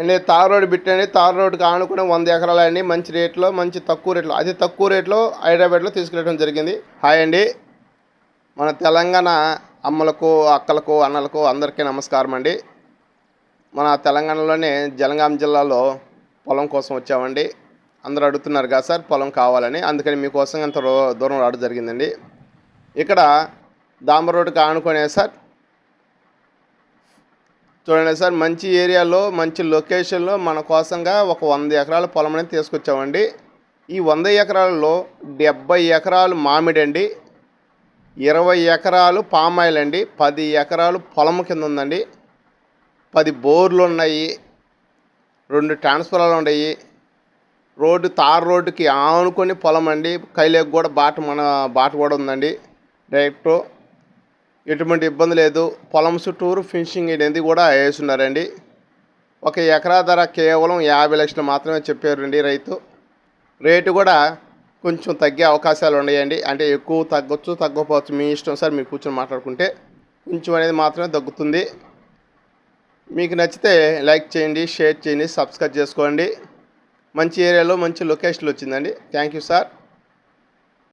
అండి tar road పెట్టండి తార్ రోడ్కి ఆనుకుని వంద ఎకరాలు అండి. మంచి రేట్లో మంచి తక్కువ రేట్లో అతి తక్కువ రేట్లో హైదరాబాద్లో తీసుకెళ్ళడం జరిగింది. హాయ్ అండి. మన తెలంగాణ అమ్మలకు అక్కలకు అన్నలకు అందరికీ నమస్కారం అండి. మన తెలంగాణలోనే జలగాం జిల్లాలో పొలం కోసం వచ్చామండి. అందరూ అడుగుతున్నారు కదా సార్ పొలం కావాలని. అందుకని మీకోసం అంత దూరం రావడం జరిగిందండి. ఇక్కడ దాంబర్ రోడ్డుకి ఆనుకునే సార్ చూడండి సార్ మంచి ఏరియాలో మంచి లొకేషన్లో మన కోసంగా ఒక వంద ఎకరాల పొలం అనేది తీసుకొచ్చామండి. ఈ వంద ఎకరాలలో డెబ్బై ఎకరాలు మామిడి అండి ఇరవై ఎకరాలు పామాయిల్ అండి పది ఎకరాలు పొలం కింద ఉందండి. పది బోర్లు ఉన్నాయి రెండు ట్రాన్స్ఫర్లు ఉన్నాయి. రోడ్డు తార్ రోడ్డుకి ఆనుకొని పొలం అండి కైలేకు కూడా బాట మన బాట కూడా ఉందండి. డైరెక్ట్ ఎటువంటి ఇబ్బంది లేదు. పొలం చుట్టూరు ఫినిషింగ్ అనేది కూడా వేస్తున్నారండి ఒక ఎకరా ధర కేవలం యాభై లక్షలు మాత్రమే చెప్పారండి రైతు. రేటు కూడా కొంచెం తగ్గే అవకాశాలు ఉన్నాయండి. అంటే ఎక్కువ తగ్గొచ్చు తగ్గకపోవచ్చు మీ ఇష్టం సార్ మీరు కూర్చొని మాట్లాడుకుంటే కొంచెం అనేది మాత్రమే తగ్గుతుంది. మీకు నచ్చితే లైక్ చేయండి షేర్ చేయండి సబ్స్క్రైబ్ చేసుకోండి. మంచి ఏరియాలో మంచి లొకేషన్లు వచ్చిందండి. Thank you sir.